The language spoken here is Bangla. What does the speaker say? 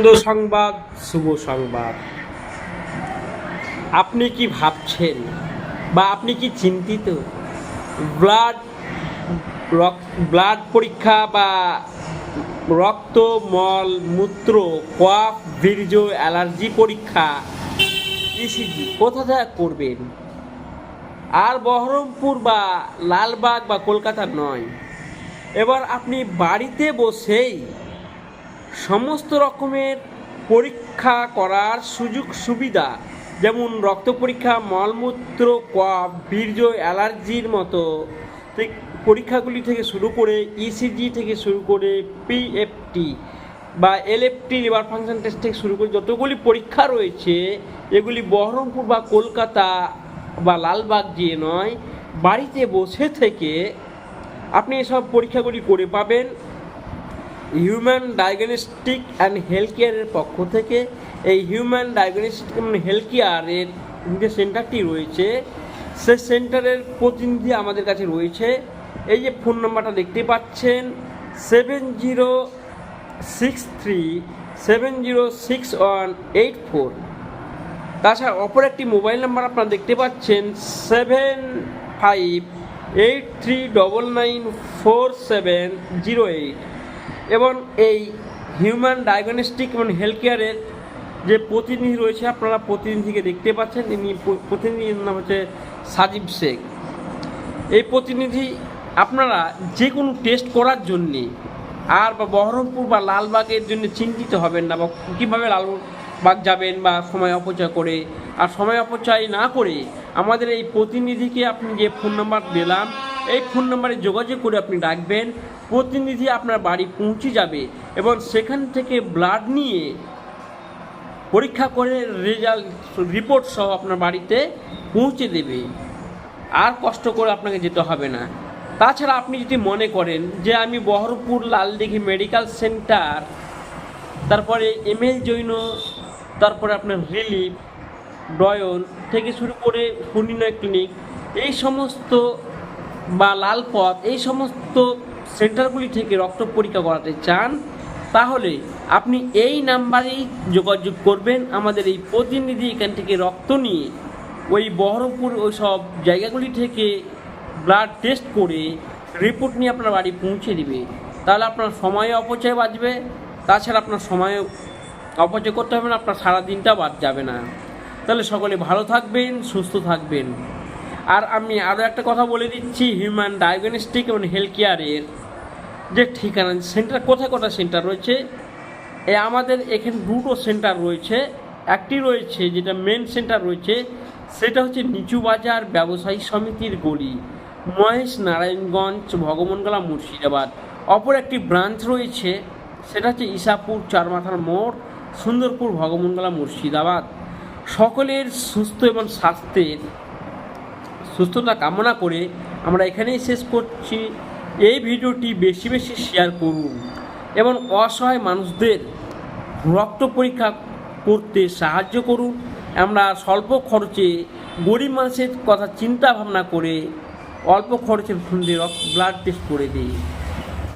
আনন্দ সংবাদ, শুভ সংবাদ। আপনি কি ভাবছেন বা আপনি কি চিন্তিত? ব্লাড ব্লাড পরীক্ষা বা রক্ত, মল, মূত্র, কফ, বীর্য, অ্যালার্জি পরীক্ষা ইসিজি কোথা থেকে করবেন? আর বহরমপুর বা লালবাগ বা কলকাতা নয়। এবার আপনি বাড়িতে বসেই সমস্ত রকমের পরীক্ষা করার সুযোগ সুবিধা, যেমন রক্ত পরীক্ষা, মলমূত্র, কফ, বীর্য, অ্যালার্জির মতো পরীক্ষাগুলি থেকে শুরু করে ইসিজি থেকে শুরু করে পিএফটি বা এলএফটি লিভার ফাংশন টেস্ট থেকে শুরু করে যতগুলি পরীক্ষা রয়েছে, এগুলি বহরমপুর বা কলকাতা বা লালবাগ গিয়ে নয়, বাড়িতে বসে থেকে আপনি এসব পরীক্ষাগুলি করে পাবেন। হিউম্যান ডায়াগনস্টিক অ্যান্ড হেলথ কেয়ারের পক্ষ থেকে এই হিউম্যান ডায়াগনস্টিক হেলথ কেয়ারের যে সেন্টারটি রয়েছে, সে সেন্টারের প্রতিনিধি আমাদের কাছে রয়েছে। এই যে ফোন নাম্বারটা দেখতে পাচ্ছেন seven zero six three seven zero six one eight four তাছাড়া অপর একটি মোবাইল নাম্বার আপনারা দেখতে পাচ্ছেন seven five eight three double nine four seven zero eight এবং এই হিউম্যান ডায়াগনস্টিক এবং হেলথ কেয়ারের যে প্রতিনিধি রয়েছে, আপনারা প্রতিনিধিকে দেখতে পাচ্ছেন। প- প্রতিনিধির নাম হচ্ছে সাজিব শেখ। এই প্রতিনিধি আপনারা যে কোনো টেস্ট করার জন্যে আর বা বহরমপুর বা লালবাগের জন্য চিন্তিত হবেন না বা কীভাবে লালবাগ যাবেন বা সময় অপচয় করে। আর সময় অপচয় না করে আমাদের এই প্রতিনিধিকে আপনি যে ফোন নাম্বার দিলাম এই ফোন নাম্বারে যোগাযোগ করে আপনি ডাকবেন প্রতিনিধি আপনার বাড়ি পৌঁছে যাবে এবং সেখান থেকে ব্লাড নিয়ে পরীক্ষা করে রেজাল্ট রিপোর্ট সহ আপনার বাড়িতে পৌঁছে দেবে। আর কষ্ট করে আপনাকে যেতে হবে না। তাছাড়া আপনি যদি মনে করেন যে আমি বহরপুর লালদিঘি মেডিকেল সেন্টার, তারপরে এম এল জৈন, তারপরে আপনার রিলিফ, ডয়ন থেকে শুরু করে পূর্ণিময় ক্লিনিক, এই সমস্ত বা লাল পথ এই সমস্ত সেন্টারগুলি থেকে রক্ত পরীক্ষা করাতে চান, তাহলে আপনি এই নাম্বারেই যোগাযোগ করবেন। আমাদের এই প্রতিনিধি এখান থেকে রক্ত নিয়ে ওই বহরমপুর ওই সব জায়গাগুলি থেকে ব্লাড টেস্ট করে রিপোর্ট নিয়ে আপনার বাড়ি পৌঁছে দিবে। তাহলে আপনার সময় অপচয় বাঁচবে, তাছাড়া আপনার সময় অপচয় করতে হবে না, আপনার সারা দিনটা বাদ যাবে না। তাহলে সকলে ভালো থাকবেন, সুস্থ থাকবেন। আর আমি আরও একটা কথা বলে দিচ্ছি হিউম্যান ডায়াগনস্টিক এবং হেলথ কেয়ারের যে ঠিকানা সেন্টার কোথায় কোথায় সেন্টার রয়েছে? এ আমাদের এখানে দুটো সেন্টার রয়েছে। একটি রয়েছে যেটা মেন সেন্টার রয়েছে, সেটা হচ্ছে নিচু বাজার ব্যবসায়ী সমিতির গলি, মহেশ নারায়ণগঞ্জ, ভগবানগোলা, মুর্শিদাবাদ। অপর একটি ব্রাঞ্চ রয়েছে, সেটা হচ্ছে ইসাপুর চারমাথার মোড়, সুন্দরপুর, ভগবানগোলা, মুর্শিদাবাদ। সকলের সুস্থ এবং স্বাস্থ্যের সুস্থতা কামনা করে আমরা এখানেই শেষ করছি। এই ভিডিওটি বেশি বেশি শেয়ার করুন এবং অসহায় মানুষদের রক্ত পরীক্ষা করতে সাহায্য করুন। আমরা স্বল্প খরচে গরিব মানুষের কথা চিন্তা ভাবনা করে অল্প রক্ত ব্লাড টেস্ট করে দিই।